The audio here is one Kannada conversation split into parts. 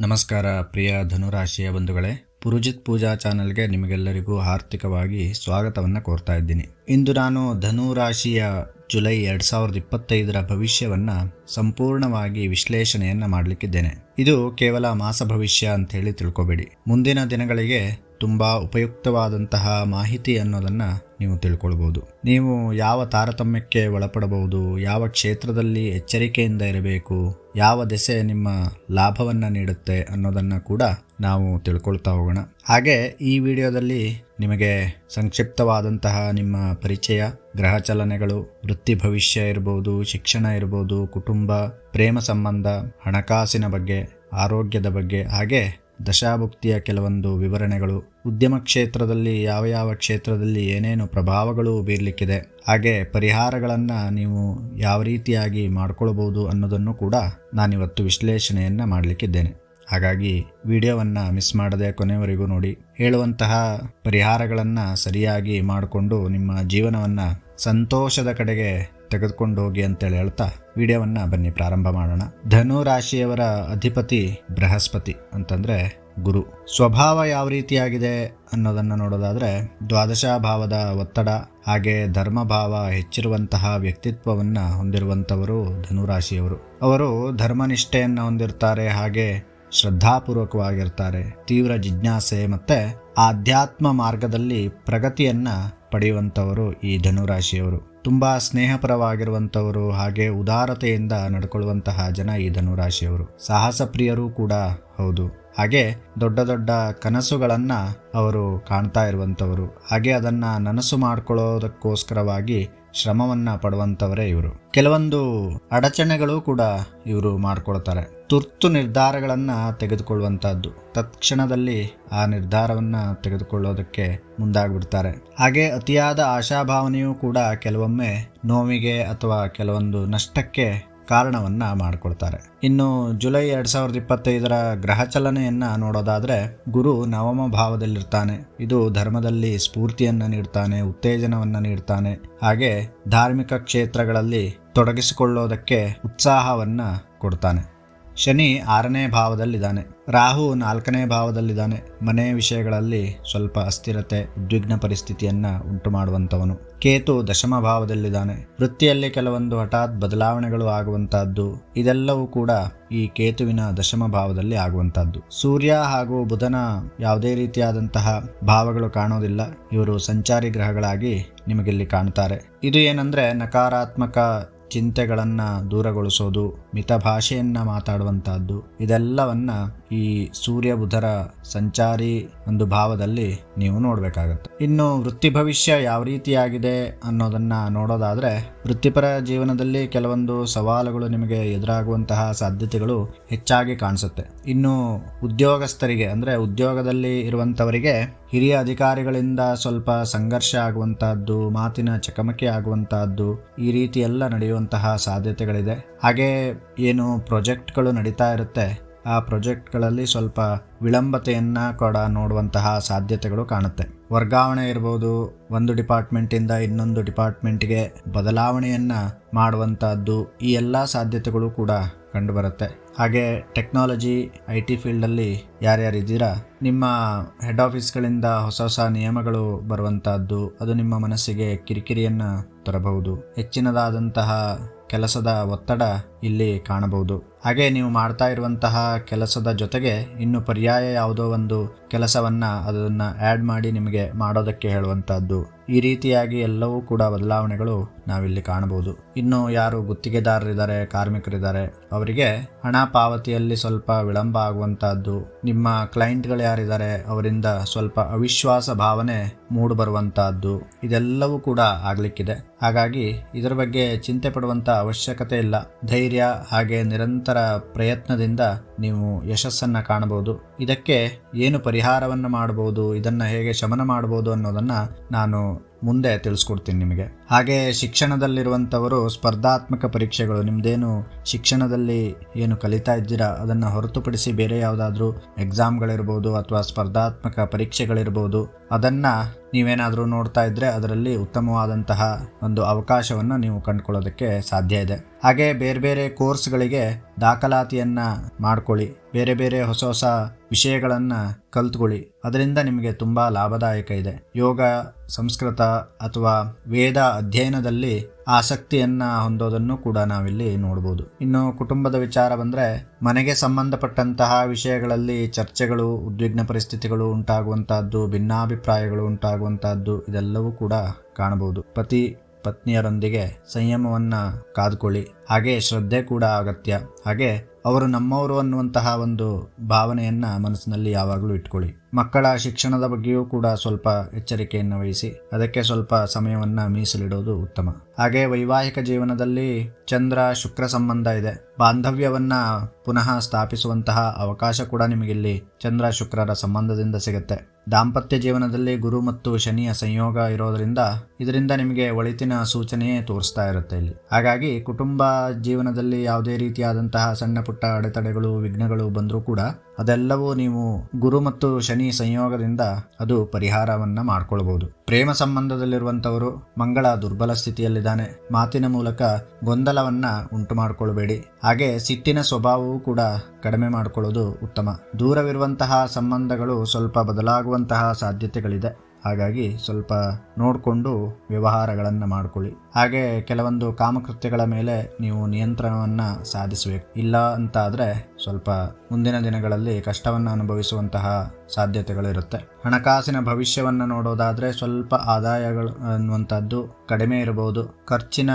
ನಮಸ್ಕಾರ ಪ್ರಿಯ ಧನುರಾಶಿಯ ಬಂಧುಗಳೇ, ಪುರುಜಿತ್ ಪೂಜಾ ಚಾನೆಲ್ಗೆ ನಿಮಗೆಲ್ಲರಿಗೂ ಆರ್ಥಿಕವಾಗಿ ಸ್ವಾಗತವನ್ನು ಕೋರ್ತಾ ಇದ್ದೀನಿ. ಇಂದು ನಾನು ಧನುರಾಶಿಯ ಜುಲೈ ಎರಡು ಸಾವಿರದ ಇಪ್ಪತ್ತೈದರ ಭವಿಷ್ಯವನ್ನು ಸಂಪೂರ್ಣವಾಗಿ ವಿಶ್ಲೇಷಣೆಯನ್ನು ಮಾಡಲಿಕ್ಕಿದ್ದೇನೆ. ಇದು ಕೇವಲ ಮಾಸ ಭವಿಷ್ಯ ಅಂತ ಹೇಳಿ ತಿಳ್ಕೊಬೇಡಿ. ಮುಂದಿನ ದಿನಗಳಿಗೆ ತುಂಬಾ ಉಪಯುಕ್ತವಾದಂತಹ ಮಾಹಿತಿ ಅನ್ನೋದನ್ನು ನೀವು ತಿಳ್ಕೊಳ್ಬೋದು. ನೀವು ಯಾವ ತಾರತಮ್ಯಕ್ಕೆ ಒಳಪಡಬಹುದು, ಯಾವ ಕ್ಷೇತ್ರದಲ್ಲಿ ಎಚ್ಚರಿಕೆಯಿಂದ ಇರಬೇಕು, ಯಾವ ದೆಸೆ ನಿಮ್ಮ ಲಾಭವನ್ನು ನೀಡುತ್ತೆ ಅನ್ನೋದನ್ನು ಕೂಡ ನಾವು ತಿಳ್ಕೊಳ್ತಾ ಹೋಗೋಣ. ಹಾಗೆ ಈ ವಿಡಿಯೋದಲ್ಲಿ ನಿಮಗೆ ಸಂಕ್ಷಿಪ್ತವಾದಂತಹ ನಿಮ್ಮ ಪರಿಚಯ, ಗ್ರಹ ಚಲನೆಗಳು, ವೃತ್ತಿ ಭವಿಷ್ಯ ಇರ್ಬೋದು, ಶಿಕ್ಷಣ ಇರ್ಬೋದು, ಕುಟುಂಬ, ಪ್ರೇಮ ಸಂಬಂಧ, ಹಣಕಾಸಿನ ಬಗ್ಗೆ, ಆರೋಗ್ಯದ ಬಗ್ಗೆ, ಹಾಗೆ ದಶಾಭುಕ್ತಿಯ ಕೆಲವೊಂದು ವಿವರಣೆಗಳು ಉದ್ಯಮ ಕ್ಷೇತ್ರದಲ್ಲಿ, ಯಾವ ಯಾವ ಕ್ಷೇತ್ರದಲ್ಲಿ ಏನೇನು ಪ್ರಭಾವಗಳು ಬೀರಲಿಕ್ಕಿದೆ, ಹಾಗೆ ಪರಿಹಾರಗಳನ್ನು ನೀವು ಯಾವ ರೀತಿಯಾಗಿ ಮಾಡಿಕೊಳ್ಬೋದು ಅನ್ನೋದನ್ನು ಕೂಡ ನಾನಿವತ್ತು ವಿಶ್ಲೇಷಣೆಯನ್ನು ಮಾಡಲಿಕ್ಕಿದ್ದೇನೆ. ಹಾಗಾಗಿ ವಿಡಿಯೋವನ್ನು ಮಿಸ್ ಮಾಡದೆ ಕೊನೆವರೆಗೂ ನೋಡಿ. ಹೇಳುವಂತಹ ಪರಿಹಾರಗಳನ್ನು ಸರಿಯಾಗಿ ಮಾಡಿಕೊಂಡು ನಿಮ್ಮ ಜೀವನವನ್ನು ಸಂತೋಷದ ಕಡೆಗೆ ತೆಗೆದುಕೊಂಡು ಹೋಗಿ ಅಂತೇಳಿ ಹೇಳ್ತಾ ವಿಡಿಯೋವನ್ನು ಬನ್ನಿ, ಪ್ರಾರಂಭ ಮಾಡೋಣ. ಧನು ರಾಶಿಯವರ ಅಧಿಪತಿ ಬೃಹಸ್ಪತಿ ಅಂತಂದ್ರೆ ಗುರು. ಸ್ವಭಾವ ಯಾವ ರೀತಿಯಾಗಿದೆ ಅನ್ನೋದನ್ನ ನೋಡೋದಾದ್ರೆ ದ್ವಾದಶ ಭಾವದ ಒತ್ತಡ, ಹಾಗೆ ಧರ್ಮಭಾವ ಹೆಚ್ಚಿರುವಂತಹ ವ್ಯಕ್ತಿತ್ವವನ್ನ ಹೊಂದಿರುವಂತವರು ಧನುರಾಶಿಯವರು. ಅವರು ಧರ್ಮನಿಷ್ಠೆಯನ್ನು ಹೊಂದಿರ್ತಾರೆ, ಹಾಗೆ ಶ್ರದ್ಧಾಪೂರ್ವಕವಾಗಿರ್ತಾರೆ, ತೀವ್ರ ಜಿಜ್ಞಾಸೆ ಮತ್ತೆ ಆಧ್ಯಾತ್ಮ ಮಾರ್ಗದಲ್ಲಿ ಪ್ರಗತಿಯನ್ನ ಪಡೆಯುವಂಥವರು ಈ ಧನುರಾಶಿಯವರು. ತುಂಬಾ ಸ್ನೇಹಪರವಾಗಿರುವಂಥವರು, ಹಾಗೆ ಉದಾರತೆಯಿಂದ ನಡ್ಕೊಳ್ಳುವಂತಹ ಜನ ಈ ಧನುರಾಶಿಯವರು. ಸಾಹಸ ಪ್ರಿಯರೂ ಕೂಡ ಹೌದು. ಹಾಗೆ ದೊಡ್ಡ ದೊಡ್ಡ ಕನಸುಗಳನ್ನು ಅವರು ಕಾಣ್ತಾ ಇರುವಂಥವರು. ಹಾಗೆ ಅದನ್ನ ನನಸು ಮಾಡ್ಕೊಳ್ಳೋದಕ್ಕೋಸ್ಕರವಾಗಿ ಶ್ರಮವನ್ನು ಪಡುವಂಥವರೇ ಇವರು. ಕೆಲವೊಂದು ಅಡಚಣೆಗಳು ಕೂಡ ಇವರು ಮಾಡ್ಕೊಳ್ತಾರೆ. ತುರ್ತು ನಿರ್ಧಾರಗಳನ್ನು ತೆಗೆದುಕೊಳ್ಳುವಂಥದ್ದು. ತತ್ಕ್ಷಣದಲ್ಲಿ ಆ ನಿರ್ಧಾರವನ್ನ ತೆಗೆದುಕೊಳ್ಳೋದಕ್ಕೆ ಮುಂದಾಗ್ಬಿಡ್ತಾರೆ. ಹಾಗೆ ಅತಿಯಾದ ಆಶಾಭಾವನೆಯೂ ಕೂಡ ಕೆಲವೊಮ್ಮೆ ನೋವಿಗೆ ಅಥವಾ ಕೆಲವೊಂದು ನಷ್ಟಕ್ಕೆ ಕಾರಣವನ್ನ ಮಾಡಿಕೊಡ್ತಾರೆ. ಇನ್ನು ಜುಲೈ ಎರಡು ಸಾವಿರದ ಇಪ್ಪತ್ತೈದರ ಗ್ರಹ ಚಲನೆಯನ್ನ ನೋಡೋದಾದ್ರೆ ಗುರು ನವಮ ಭಾವದಲ್ಲಿರ್ತಾನೆ. ಇದು ಧರ್ಮದಲ್ಲಿ ಸ್ಫೂರ್ತಿಯನ್ನು ನೀಡ್ತಾನೆ, ಉತ್ತೇಜನವನ್ನ ನೀಡ್ತಾನೆ. ಹಾಗೆ ಧಾರ್ಮಿಕ ಕ್ಷೇತ್ರಗಳಲ್ಲಿ ತೊಡಗಿಸಿಕೊಳ್ಳೋದಕ್ಕೆ ಉತ್ಸಾಹವನ್ನ ಕೊಡ್ತಾನೆ. ಶನಿ ಆರನೇ ಭಾವದಲ್ಲಿದ್ದಾನೆ. ರಾಹು ನಾಲ್ಕನೇ ಭಾವದಲ್ಲಿದ್ದಾನೆ. ಮನೆ ವಿಷಯಗಳಲ್ಲಿ ಸ್ವಲ್ಪ ಅಸ್ಥಿರತೆ, ಉದ್ವಿಗ್ನ ಪರಿಸ್ಥಿತಿಯನ್ನ ಉಂಟು ಮಾಡುವಂತವನು ಕೇತು ದಶಮ ಭಾವದಲ್ಲಿದ್ದಾನೆ. ವೃತ್ತಿಯಲ್ಲಿ ಕೆಲವೊಂದು ಹಠಾತ್ ಬದಲಾವಣೆಗಳು ಆಗುವಂತಹದ್ದು ಇದೆಲ್ಲವೂ ಕೂಡ ಈ ಕೇತುವಿನ ದಶಮ ಭಾವದಲ್ಲಿ ಆಗುವಂತಹದ್ದು ಸೂರ್ಯ ಹಾಗೂ ಬುಧನ ಯಾವುದೇ ರೀತಿಯಾದಂತಹ ಭಾವಗಳು ಕಾಣೋದಿಲ್ಲ. ಇವರು ಸಂಚಾರಿ ಗ್ರಹಗಳಾಗಿ ನಿಮಗಿಲ್ಲಿ ಕಾಣ್ತಾರೆ. ಇದು ಏನಂದ್ರೆ ನಕಾರಾತ್ಮಕ ಚಿಂತೆಗಳನ್ನು ದೂರಗೊಳಿಸೋದು ಮಿತ ಭಾಷೆಯನ್ನ ಮಾತಾಡುವಂತಹದ್ದು, ಇದೆಲ್ಲವನ್ನ ಈ ಸೂರ್ಯ ಬುಧರ ಸಂಚಾರಿ ಒಂದು ಭಾವದಲ್ಲಿ ನೀವು ನೋಡಬೇಕಾಗತ್ತೆ. ಇನ್ನು ವೃತ್ತಿ ಭವಿಷ್ಯ ಯಾವ ರೀತಿಯಾಗಿದೆ ಅನ್ನೋದನ್ನ ನೋಡೋದಾದ್ರೆ, ವೃತ್ತಿಪರ ಜೀವನದಲ್ಲಿ ಕೆಲವೊಂದು ಸವಾಲುಗಳು ನಿಮಗೆ ಎದುರಾಗುವಂತಹ ಸಾಧ್ಯತೆಗಳು ಹೆಚ್ಚಾಗಿ ಕಾಣಿಸುತ್ತೆ. ಇನ್ನು ಉದ್ಯೋಗಸ್ಥರಿಗೆ, ಅಂದ್ರೆ ಉದ್ಯೋಗದಲ್ಲಿ ಇರುವಂತವರಿಗೆ, ಹಿರಿಯ ಅಧಿಕಾರಿಗಳಿಂದ ಸ್ವಲ್ಪ ಸಂಘರ್ಷ ಆಗುವಂತಹದ್ದು, ಮಾತಿನ ಚಕಮಕಿ ಆಗುವಂತಹದ್ದು, ಈ ರೀತಿ ಎಲ್ಲ ನಡೆಯುವಂತಹ ಸಾಧ್ಯತೆಗಳಿದೆ. ಹಾಗೆ ಏನು ಪ್ರಾಜೆಕ್ಟ್ಗಳು ನಡೀತಾ ಇರುತ್ತೆ, ಆ ಪ್ರಾಜೆಕ್ಟ್ಗಳಲ್ಲಿ ಸ್ವಲ್ಪ ವಿಳಂಬತೆಯನ್ನು ಕೂಡ ನೋಡುವಂತಹ ಸಾಧ್ಯತೆಗಳು ಕಾಣುತ್ತೆ. ವರ್ಗಾವಣೆ ಇರ್ಬೋದು, ಒಂದು ಡಿಪಾರ್ಟ್ಮೆಂಟಿಂದ ಇನ್ನೊಂದು ಡಿಪಾರ್ಟ್ಮೆಂಟ್ಗೆ ಬದಲಾವಣೆಯನ್ನು ಮಾಡುವಂಥದ್ದು ಈ ಎಲ್ಲ ಸಾಧ್ಯತೆಗಳು ಕೂಡ ಕಂಡುಬರುತ್ತೆ. ಹಾಗೆ ಟೆಕ್ನಾಲಜಿ, ಐ ಟಿ ಫೀಲ್ಡಲ್ಲಿ ಯಾರ್ಯಾರಿದ್ದೀರಾ ನಿಮ್ಮ ಹೆಡ್ ಆಫೀಸ್ಗಳಿಂದ ಹೊಸ ಹೊಸ ನಿಯಮಗಳು ಬರುವಂತಹದ್ದು, ಅದು ನಿಮ್ಮ ಮನಸ್ಸಿಗೆ ಕಿರಿಕಿರಿಯನ್ನು ತರಬಹುದು. ಹೆಚ್ಚಿನದಾದಂತಹ ಕೆಲಸದ ಒತ್ತಡ ಇಲ್ಲಿ ಕಾಣಬಹುದು. ಹಾಗೆ ನೀವು ಮಾಡ್ತಾ ಇರುವಂತಹ ಕೆಲಸದ ಜೊತೆಗೆ ಇನ್ನು ಪರ್ಯಾಯ ಯಾವುದೋ ಒಂದು ಕೆಲಸವನ್ನ ಅದನ್ನ ಆ್ಯಡ್ ಮಾಡಿ ನಿಮಗೆ ಮಾಡೋದಕ್ಕೆ ಹೇಳುವಂತಹದ್ದು. ಈ ರೀತಿಯಾಗಿ ಎಲ್ಲವೂ ಕೂಡ ಬದಲಾವಣೆಗಳು ನಾವಿಲ್ಲಿ ಕಾಣಬಹುದು. ಇನ್ನು ಯಾರು ಗುತ್ತಿಗೆದಾರರಿದ್ದಾರೆ, ಕಾರ್ಮಿಕರಿದ್ದಾರೆ, ಅವರಿಗೆ ಹಣ ಪಾವತಿಯಲ್ಲಿ ಸ್ವಲ್ಪ ವಿಳಂಬ ಆಗುವಂಥದ್ದು ನಿಮ್ಮ ಕ್ಲೈಂಟ್ಗಳು ಯಾರಿದ್ದಾರೆ ಅವರಿಂದ ಸ್ವಲ್ಪ ಅವಿಶ್ವಾಸ ಭಾವನೆ ಮೂಡು ಬರುವಂತಹದ್ದು, ಇದೆಲ್ಲವೂ ಕೂಡ ಆಗಲಿಕ್ಕಿದೆ. ಹಾಗಾಗಿ ಇದರ ಬಗ್ಗೆ ಚಿಂತೆ ಪಡುವಂಥ ಅವಶ್ಯಕತೆ ಇಲ್ಲ. ಧೈರ್ಯ ಹಾಗೆ ನಿರಂತರ ಪ್ರಯತ್ನದಿಂದ ನೀವು ಯಶಸ್ಸನ್ನು ಕಾಣಬಹುದು. ಇದಕ್ಕೆ ಏನು ಪರಿಹಾರವನ್ನು ಮಾಡಬಹುದು ಇದನ್ನು ಹೇಗೆ ಶಮನ ಮಾಡಬಹುದು ಅನ್ನೋದನ್ನ ನಾನು ಮುಂದೆ ತಿಳಿಸ್ಕೊಡ್ತೀನಿ ನಿಮಗೆ. ಹಾಗೆ ಶಿಕ್ಷಣದಲ್ಲಿರುವಂಥವರು ಸ್ಪರ್ಧಾತ್ಮಕ ಪರೀಕ್ಷೆಗಳು ನಿಮ್ಮದೇನು ಶಿಕ್ಷಣದಲ್ಲಿ ಏನು ಕಲಿತಾ ಇದ್ದೀರಾ, ಅದನ್ನು ಹೊರತುಪಡಿಸಿ ಬೇರೆ ಯಾವುದಾದ್ರೂ ಎಕ್ಸಾಮ್ಗಳಿರ್ಬೋದು ಅಥವಾ ಸ್ಪರ್ಧಾತ್ಮಕ ಪರೀಕ್ಷೆಗಳಿರ್ಬೋದು, ಅದನ್ನ ನೀವೇನಾದರೂ ನೋಡ್ತಾ ಇದ್ರೆ ಅದರಲ್ಲಿ ಉತ್ತಮವಾದಂತಹ ಒಂದು ಅವಕಾಶವನ್ನು ನೀವು ಕಂಡುಕೊಳ್ಳೋದಕ್ಕೆ ಸಾಧ್ಯ ಇದೆ. ಹಾಗೆ ಬೇರೆ ಬೇರೆ ಕೋರ್ಸ್ಗಳಿಗೆ ದಾಖಲಾತಿಯನ್ನ ಮಾಡ್ಕೊಳ್ಳಿ. ಬೇರೆ ಬೇರೆ ಹೊಸ ಹೊಸ ವಿಷಯಗಳನ್ನ ಕಲ್ತ್ಕೊಳ್ಳಿ. ಅದರಿಂದ ನಿಮಗೆ ತುಂಬ ಲಾಭದಾಯಕ ಇದೆ. ಯೋಗ, ಸಂಸ್ಕೃತ ಅಥವಾ ವೇದ ಅಧ್ಯಯನದಲ್ಲಿ ಆಸಕ್ತಿಯನ್ನ ಹೊಂದೋದನ್ನು ಕೂಡ ನಾವಿಲ್ಲಿ ನೋಡಬಹುದು ಇನ್ನು ಕುಟುಂಬದ ವಿಚಾರ ಬಂದ್ರೆ, ಮನೆಗೆ ಸಂಬಂಧಪಟ್ಟಂತಹ ವಿಷಯಗಳಲ್ಲಿ ಚರ್ಚೆಗಳು, ಉದ್ವಿಗ್ನ ಪರಿಸ್ಥಿತಿಗಳು ಉಂಟಾಗುವಂತಹದ್ದು ಭಿನ್ನಾಭಿಪ್ರಾಯಗಳು ಉಂಟಾಗುವಂತಹದ್ದು ಇದೆಲ್ಲವೂ ಕೂಡ ಕಾಣಬಹುದು. ಪತಿ ಪತ್ನಿಯರೊಂದಿಗೆ ಸಂಯಮವನ್ನ ಕಾದುಕೊಳ್ಳಿ. ಹಾಗೆ ಶ್ರದ್ಧೆ ಕೂಡ ಅಗತ್ಯ. ಹಾಗೆ ಅವರು ನಮ್ಮವರು ಅನ್ನುವಂತಹ ಒಂದು ಭಾವನೆಯನ್ನ ಮನಸ್ಸಿನಲ್ಲಿ ಯಾವಾಗಲೂ ಇಟ್ಕೊಳ್ಳಿ. ಮಕ್ಕಳ ಶಿಕ್ಷಣದ ಬಗ್ಗೆಯೂ ಕೂಡ ಸ್ವಲ್ಪ ಎಚ್ಚರಿಕೆಯನ್ನು ವಹಿಸಿ, ಅದಕ್ಕೆ ಸ್ವಲ್ಪ ಸಮಯವನ್ನ ಮೀಸಲಿಡೋದು ಉತ್ತಮ. ಹಾಗೆ ವೈವಾಹಿಕ ಜೀವನದಲ್ಲಿ ಚಂದ್ರ ಶುಕ್ರ ಸಂಬಂಧ ಇದೆ. ಬಾಂಧವ್ಯವನ್ನು ಪುನಃ ಸ್ಥಾಪಿಸುವಂತಹ ಅವಕಾಶ ಕೂಡ ನಿಮಗಿಲ್ಲಿ ಚಂದ್ರ ಶುಕ್ರರ ಸಂಬಂಧದಿಂದ ಸಿಗುತ್ತೆ. ದಾಂಪತ್ಯ ಜೀವನದಲ್ಲಿ ಗುರು ಮತ್ತು ಶನಿಯ ಸಂಯೋಗ ಇರೋದರಿಂದ ಇದರಿಂದ ನಿಮಗೆ ಒಳಿತಿನ ಸೂಚನೆಯೇ ತೋರಿಸ್ತಾ ಇರುತ್ತೆ ಇಲ್ಲಿ. ಹಾಗಾಗಿ ಕುಟುಂಬ ಜೀವನದಲ್ಲಿ ಯಾವುದೇ ರೀತಿಯಾದಂತಹ ಸಣ್ಣ ಪುಟ್ಟ ಅಡೆತಡೆಗಳು, ವಿಘ್ನಗಳು ಬಂದರೂ ಕೂಡ ಅದೆಲ್ಲವೂ ನೀವು ಗುರು ಮತ್ತು ಶನಿ ಸಂಯೋಗದಿಂದ ಅದು ಪರಿಹಾರವನ್ನು ಮಾಡ್ಕೊಳ್ಬಹುದು ಪ್ರೇಮ ಸಂಬಂಧದಲ್ಲಿರುವಂಥವರು ಮಂಗಳ ದುರ್ಬಲ ಸ್ಥಿತಿಯಲ್ಲಿದ್ದಾನೆ. ಮಾತಿನ ಮೂಲಕ ಗೊಂದಲವನ್ನ ಉಂಟು ಮಾಡಿಕೊಳ್ಳಬೇಡಿ ಹಾಗೆ ಸಿಟ್ಟಿನ ಸ್ವಭಾವವೂ ಕೂಡ ಕಡಿಮೆ ಮಾಡಿಕೊಳ್ಳೋದು ಉತ್ತಮ. ದೂರವಿರುವಂತಹ ಸಂಬಂಧಗಳು ಸ್ವಲ್ಪ ಬದಲಾಗುವಂತಹ ಸಾಧ್ಯತೆಗಳಿದೆ. ಹಾಗಾಗಿ ಸ್ವಲ್ಪ ನೋಡಿಕೊಂಡು ವ್ಯವಹಾರಗಳನ್ನು ಮಾಡಿಕೊಳ್ಳಿ. ಹಾಗೆ ಕೆಲವೊಂದು ಕಾಮಕೃತ್ಯಗಳ ಮೇಲೆ ನೀವು ನಿಯಂತ್ರಣವನ್ನು ಸಾಧಿಸಬೇಕು. ಇಲ್ಲ ಅಂತ ಆದರೆ ಸ್ವಲ್ಪ ಮುಂದಿನ ದಿನಗಳಲ್ಲಿ ಕಷ್ಟವನ್ನು ಅನುಭವಿಸುವಂತಹ ಸಾಧ್ಯತೆಗಳಿರುತ್ತೆ. ಹಣಕಾಸಿನ ಭವಿಷ್ಯವನ್ನು ನೋಡೋದಾದ್ರೆ ಸ್ವಲ್ಪ ಆದಾಯಗಳು ಅನ್ನುವಂಥದ್ದು ಕಡಿಮೆ ಇರಬಹುದು. ಖರ್ಚಿನ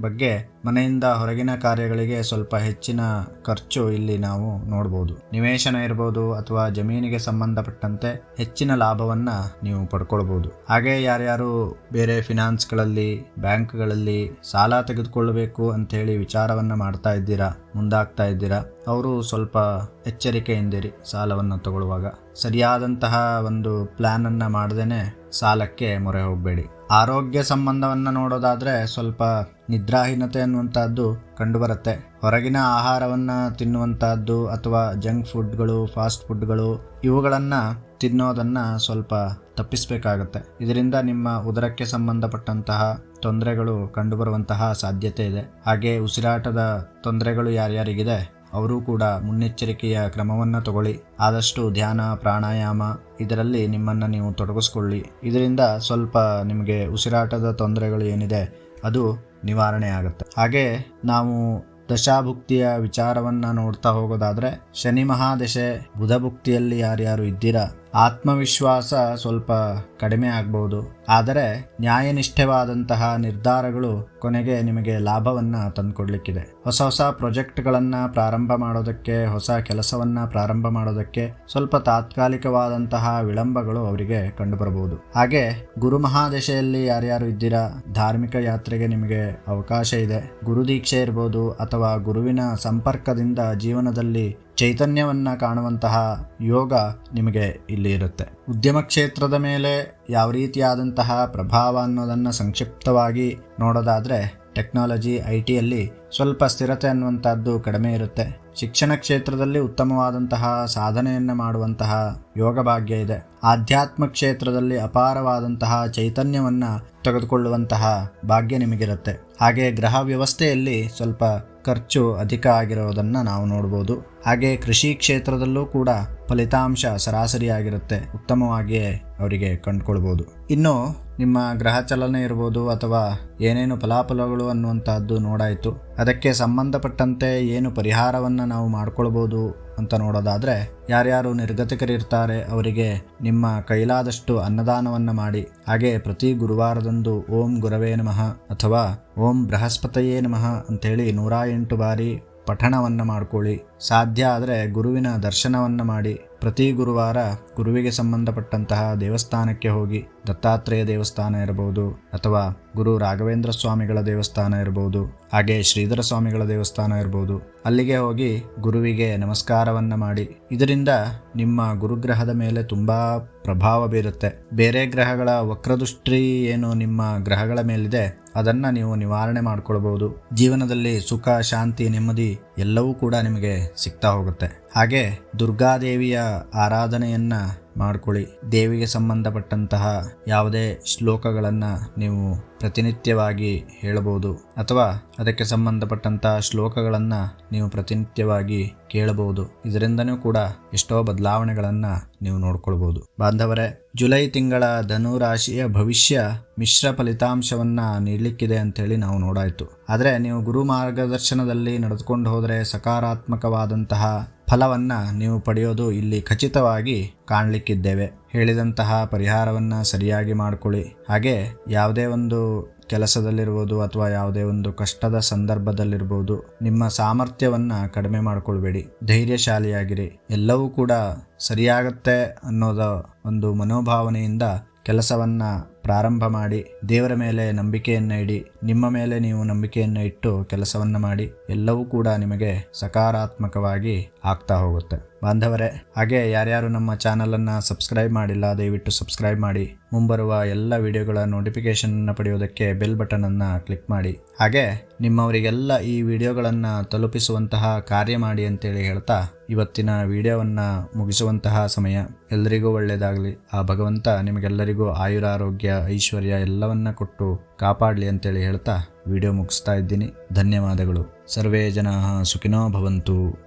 ಬಗ್ಗೆ ಮನೆಯಿಂದ ಹೊರಗಿನ ಕಾರ್ಯಗಳಿಗೆ ಸ್ವಲ್ಪ ಹೆಚ್ಚಿನ ಖರ್ಚು ಇಲ್ಲಿ ನಾವು ನೋಡಬಹುದು ನಿವೇಶನ ಇರಬಹುದು ಅಥವಾ ಜಮೀನಿಗೆ ಸಂಬಂಧಪಟ್ಟಂತೆ ಹೆಚ್ಚಿನ ಲಾಭವನ್ನ ನೀವು ಪಡ್ಕೊಳ್ಬಹುದು ಹಾಗೆ ಯಾರ್ಯಾರು ಬೇರೆ ಫಿನಾನ್ಸ್ಗಳಲ್ಲಿ, ಬ್ಯಾಂಕ್ಗಳಲ್ಲಿ ಸಾಲ ತೆಗೆದುಕೊಳ್ಳಬೇಕು ಅಂತ ಹೇಳಿ ವಿಚಾರವನ್ನ ಮಾಡ್ತಾ ಇದ್ದೀರಾ, ಮುಂದಾಗ್ತಾ ಇದ್ದೀರಾ, ಅವರು ಸ್ವಲ್ಪ ಎಚ್ಚರಿಕೆಯಿಂದಿರಿ ಸಾಲವನ್ನು ತಗೊಳ್ಳುವಾಗ. ಸರಿಯಾದಂತಹ ಒಂದು ಪ್ಲಾನ್ ಅನ್ನ ಮಾಡದೇನೆ ಸಾಲಕ್ಕೆ ಮೊರೆ ಹೋಗಬೇಡಿ. ಆರೋಗ್ಯ ಸಂಬಂಧವನ್ನ ನೋಡೋದಾದ್ರೆ ಸ್ವಲ್ಪ ನಿದ್ರಾಹೀನತೆ ಅನ್ನುವಂಥದ್ದು ಕಂಡುಬರುತ್ತೆ. ಹೊರಗಿನ ಆಹಾರವನ್ನ ತಿನ್ನುವಂತಹದ್ದು ಅಥವಾ ಜಂಕ್ ಫುಡ್ಗಳು, ಫಾಸ್ಟ್ ಫುಡ್ಗಳು, ಇವುಗಳನ್ನ ತಿನ್ನೋದನ್ನ ಸ್ವಲ್ಪ ತಪ್ಪಿಸಬೇಕಾಗತ್ತೆ. ಇದರಿಂದ ನಿಮ್ಮ ಉದರಕ್ಕೆ ಸಂಬಂಧಪಟ್ಟಂತಹ ತೊಂದರೆಗಳು ಕಂಡುಬರುವಂತಹ ಸಾಧ್ಯತೆ ಇದೆ. ಹಾಗೆ ಉಸಿರಾಟದ ತೊಂದರೆಗಳು ಯಾರ್ಯಾರಿಗಿದೆ? ಅವರು ಕೂಡ ಮುನ್ನೆಚ್ಚರಿಕೆಯ ಕ್ರಮವನ್ನು ತಗೊಳ್ಳಿ. ಆದಷ್ಟು ಧ್ಯಾನ, ಪ್ರಾಣಾಯಾಮ ಇದರಲ್ಲಿ ನಿಮ್ಮನ್ನು ನೀವು ತೊಡಗಿಸ್ಕೊಳ್ಳಿ. ಇದರಿಂದ ಸ್ವಲ್ಪ ನಿಮಗೆ ಉಸಿರಾಟದ ತೊಂದರೆಗಳು ಏನಿದೆ, ಅದು ನಿವಾರಣೆ ಆಗುತ್ತೆ. ಹಾಗೆ ನಾವು ದಶಾಭುಕ್ತಿಯ ವಿಚಾರವನ್ನ ನೋಡ್ತಾ ಹೋಗೋದಾದ್ರೆ, ಶನಿ ಮಹಾದಶೆ ಬುಧಭುಕ್ತಿಯಲ್ಲಿ ಯಾರ್ಯಾರು ಇದ್ದೀರಾ ಆತ್ಮವಿಶ್ವಾಸ ಸ್ವಲ್ಪ ಕಡಿಮೆ ಆಗ್ಬಹುದು ಆದರೆ ನ್ಯಾಯನಿಷ್ಠವಾದಂತಹ ನಿರ್ಧಾರಗಳು ಕೊನೆಗೆ ನಿಮಗೆ ಲಾಭವನ್ನ ತಂದುಕೊಡ್ಲಿಕ್ಕಿದೆ. ಹೊಸ ಹೊಸ ಪ್ರಾಜೆಕ್ಟ್ಗಳನ್ನು ಪ್ರಾರಂಭ ಮಾಡೋದಕ್ಕೆ, ಹೊಸ ಕೆಲಸವನ್ನ ಪ್ರಾರಂಭ ಮಾಡೋದಕ್ಕೆ ಸ್ವಲ್ಪ ತಾತ್ಕಾಲಿಕವಾದಂತಹ ವಿಳಂಬಗಳು ಅವರಿಗೆ ಕಂಡುಬರಬಹುದು. ಹಾಗೆ ಗುರು ಮಹಾದಶೆಯಲ್ಲಿ ಯಾರ್ಯಾರು ಇದ್ದೀರಾ? ಧಾರ್ಮಿಕ ಯಾತ್ರೆಗೆ ನಿಮಗೆ ಅವಕಾಶ ಇದೆ. ಗುರು ದೀಕ್ಷೆ ಇರ್ಬೋದು ಅಥವಾ ಗುರುವಿನ ಸಂಪರ್ಕದಿಂದ ಜೀವನದಲ್ಲಿ ಚೈತನ್ಯವನ್ನ ಕಾಣುವಂತಹ ಯೋಗ ನಿಮಗೆ ಇಲ್ಲಿ ಇರುತ್ತೆ. ಉದ್ಯಮ ಕ್ಷೇತ್ರದ ಮೇಲೆ ಯಾವ ರೀತಿಯಾದಂತಹ ಪ್ರಭಾವ ಅನ್ನೋದನ್ನು ಸಂಕ್ಷಿಪ್ತವಾಗಿ ನೋಡೋದಾದರೆ, ಟೆಕ್ನಾಲಜಿ, ಐ ಟಿಯಲ್ಲಿ ಸ್ವಲ್ಪ ಸ್ಥಿರತೆ ಅನ್ನುವಂಥದ್ದು ಕಡಿಮೆ ಇರುತ್ತೆ. ಶಿಕ್ಷಣ ಕ್ಷೇತ್ರದಲ್ಲಿ ಉತ್ತಮವಾದಂತಹ ಸಾಧನೆಯನ್ನು ಮಾಡುವಂತಹ ಯೋಗ ಭಾಗ್ಯ ಇದೆ. ಆಧ್ಯಾತ್ಮ ಕ್ಷೇತ್ರದಲ್ಲಿ ಅಪಾರವಾದಂತಹ ಚೈತನ್ಯವನ್ನು ತೆಗೆದುಕೊಳ್ಳುವಂತಹ ಭಾಗ್ಯ ನಿಮಗಿರುತ್ತೆ. ಹಾಗೆ ಗ್ರಹ ವ್ಯವಸ್ಥೆಯಲ್ಲಿ ಸ್ವಲ್ಪ ಖರ್ಚು ಅಧಿಕ ಆಗಿರೋದನ್ನು ನಾವು ನೋಡ್ಬೋದು. ಹಾಗೆ ಕೃಷಿ ಕ್ಷೇತ್ರದಲ್ಲೂ ಕೂಡ ಫಲಿತಾಂಶ ಸರಾಸರಿಯಾಗಿರುತ್ತೆ. ಉತ್ತಮವಾಗಿಯೇ ಅವರಿಗೆ ಕಂಡುಕೊಳ್ಬೋದು. ಇನ್ನು ನಿಮ್ಮ ಗ್ರಹ ಚಲನೆ ಇರ್ಬೋದು ಅಥವಾ ಏನೇನು ಫಲಾಫಲಗಳು ಅನ್ನುವಂತಹದ್ದು ನೋಡಾಯಿತು. ಅದಕ್ಕೆ ಸಂಬಂಧಪಟ್ಟಂತೆ ಏನು ಪರಿಹಾರವನ್ನು ನಾವು ಮಾಡ್ಕೊಳ್ಬೋದು ಅಂತ ನೋಡೋದಾದ್ರೆ, ಯಾರ್ಯಾರು ನಿರ್ಗತಿಕರಿರ್ತಾರೆ ಅವರಿಗೆ ನಿಮ್ಮ ಕೈಲಾದಷ್ಟು ಅನ್ನದಾನವನ್ನ ಮಾಡಿ. ಹಾಗೆ ಪ್ರತಿ ಗುರುವಾರದಂದು ಓಂ ಗುರವೇ ನಮಃ ಅಥವಾ ಓಂ ಬೃಹಸ್ಪತಯೇ ನಮಃ ಅಂಥೇಳಿ ನೂರ ಎಂಟು ಬಾರಿ ಪಠಣವನ್ನು ಮಾಡ್ಕೊಳ್ಳಿ. ಸಾಧ್ಯ ಆದರೆ ಗುರುವಿನ ದರ್ಶನವನ್ನು ಮಾಡಿ. ಪ್ರತಿ ಗುರುವಾರ ಗುರುವಿಗೆ ಸಂಬಂಧಪಟ್ಟಂತಹ ದೇವಸ್ಥಾನಕ್ಕೆ ಹೋಗಿ. ದತ್ತಾತ್ರೇಯ ದೇವಸ್ಥಾನ ಇರಬಹುದು ಅಥವಾ ಗುರು ರಾಘವೇಂದ್ರ ಸ್ವಾಮಿಗಳ ದೇವಸ್ಥಾನ ಇರಬಹುದು. ಹಾಗೆ ಶ್ರೀಧರ ಸ್ವಾಮಿಗಳ ದೇವಸ್ಥಾನ ಇರಬಹುದು. ಅಲ್ಲಿಗೆ ಹೋಗಿ ಗುರುವಿಗೆ ನಮಸ್ಕಾರವನ್ನು ಮಾಡಿ. ಇದರಿಂದ ನಿಮ್ಮ ಗುರುಗ್ರಹದ ಮೇಲೆ ತುಂಬ ಪ್ರಭಾವ ಬೀರುತ್ತೆ. ಬೇರೆ ಗ್ರಹಗಳ ವಕ್ರದೃಷ್ಟಿ ಏನು ನಿಮ್ಮ ಗ್ರಹಗಳ ಮೇಲಿದೆ? ಅದನ್ನ ನೀವು ನಿವಾರಣೆ ಮಾಡ್ಕೊಳ್ಬಹುದು. ಜೀವನದಲ್ಲಿ ಸುಖ, ಶಾಂತಿ, ನೆಮ್ಮದಿ ಎಲ್ಲವೂ ಕೂಡ ನಿಮಗೆ ಸಿಗ್ತಾ ಹೋಗುತ್ತೆ. ಹಾಗೆ ದುರ್ಗಾದೇವಿಯ ಆರಾಧನೆಯನ್ನ ಮಾಡ್ಕೊಳ್ಳಿ. ದೇವಿಗೆ ಸಂಬಂಧಪಟ್ಟಂತಹ ಯಾವುದೇ ಶ್ಲೋಕಗಳನ್ನು ನೀವು ಪ್ರತಿನಿತ್ಯವಾಗಿ ಹೇಳಬಹುದು ಅಥವಾ ಅದಕ್ಕೆ ಸಂಬಂಧಪಟ್ಟಂತಹ ಶ್ಲೋಕಗಳನ್ನು ನೀವು ಪ್ರತಿನಿತ್ಯವಾಗಿ ಕೇಳಬಹುದು. ಇದರಿಂದನೂ ಕೂಡ ಎಷ್ಟೋ ಬದಲಾವಣೆಗಳನ್ನು ನೀವು ನೋಡ್ಕೊಳ್ಬೋದು ಬಾಂಧವರೇ, ಜುಲೈ ತಿಂಗಳ ಧನು ರಾಶಿಯ ಭವಿಷ್ಯ ಮಿಶ್ರ ಫಲಿತಾಂಶವನ್ನು ನೀಡಲಿಕ್ಕಿದೆ ಅಂತೇಳಿ ನಾವು ನೋಡಾಯಿತು. ಆದರೆ ನೀವು ಗುರು ಮಾರ್ಗದರ್ಶನದಲ್ಲಿ ನಡೆದುಕೊಂಡು ಹೋದರೆ ಸಕಾರಾತ್ಮಕವಾದಂತಹ ಫಲವನ್ನ ನೀವು ಪಡೆಯೋದು ಇಲ್ಲಿ ಖಚಿತವಾಗಿ ಕಾಣಲಿಕ್ಕಿದ್ದೇವೆ. ಹೇಳಿದಂತಹ ಪರಿಹಾರವನ್ನ ಸರಿಯಾಗಿ ಮಾಡಿಕೊಳ್ಳಿ. ಹಾಗೆ ಯಾವುದೇ ಒಂದು ಕೆಲಸದಲ್ಲಿರ್ಬೋದು ಅಥವಾ ಯಾವುದೇ ಒಂದು ಕಷ್ಟದ ಸಂದರ್ಭದಲ್ಲಿರ್ಬೋದು ನಿಮ್ಮ ಸಾಮರ್ಥ್ಯವನ್ನ ಕಡಿಮೆ ಮಾಡಿಕೊಳ್ಬೇಡಿ. ಧೈರ್ಯಶಾಲಿಯಾಗಿರಿ. ಎಲ್ಲವೂ ಕೂಡ ಸರಿಯಾಗತ್ತೆ ಅನ್ನೋದ ಒಂದು ಮನೋಭಾವನೆಯಿಂದ ಕೆಲಸವನ್ನ ಪ್ರಾರಂಭ ಮಾಡಿ ದೇವರ ಮೇಲೆ ನಂಬಿಕೆಯನ್ನು ಇಡಿ, ನಿಮ್ಮ ಮೇಲೆ ನೀವು ನಂಬಿಕೆಯನ್ನು ಇಟ್ಟು ಕೆಲಸವನ್ನು ಮಾಡಿ, ಎಲ್ಲವೂ ಕೂಡ ನಿಮಗೆ ಸಕಾರಾತ್ಮಕವಾಗಿ ಆಗ್ತಾ ಹೋಗುತ್ತೆ. ಬಾಂಧವರೇ, ಹಾಗೆ ಯಾರ್ಯಾರು ನಮ್ಮ ಚಾನಲನ್ನು ಸಬ್ಸ್ಕ್ರೈಬ್ ಮಾಡಿಲ್ಲ, ದಯವಿಟ್ಟು ಸಬ್ಸ್ಕ್ರೈಬ್ ಮಾಡಿ. ಮುಂಬರುವ ಎಲ್ಲ ವಿಡಿಯೋಗಳ ನೋಟಿಫಿಕೇಶನ್ ಪಡೆಯೋದಕ್ಕೆ ಬೆಲ್ ಬಟನ್ ಅನ್ನ ಕ್ಲಿಕ್ ಮಾಡಿ. ಹಾಗೆ ನಿಮ್ಮವರಿಗೆಲ್ಲ ಈ ವಿಡಿಯೋಗಳನ್ನು ತಲುಪಿಸುವಂತಹ ಕಾರ್ಯ ಮಾಡಿ ಅಂತೇಳಿ ಹೇಳ್ತಾ ಇವತ್ತಿನ ವಿಡಿಯೋವನ್ನು ಮುಗಿಸುವಂತಹ ಸಮಯ. ಎಲ್ಲರಿಗೂ ಒಳ್ಳೆಯದಾಗಲಿ. ಆ ಭಗವಂತ ನಿಮಗೆಲ್ಲರಿಗೂ ಆಯುರಾರೋಗ್ಯ ಐಶ್ವರ್ಯ ಎಲ್ಲವನ್ನ ಕೊಟ್ಟು ಕಾಪಾಡಲಿ ಅಂತೇಳಿ ಹೇಳ್ತಾ ವಿಡಿಯೋ ಮುಗಿಸ್ತಾ ಇದ್ದೀನಿ. ಧನ್ಯವಾದಗಳು. ಸರ್ವೇ ಜನ ಸುಖಿನೋ ಭವಂತು.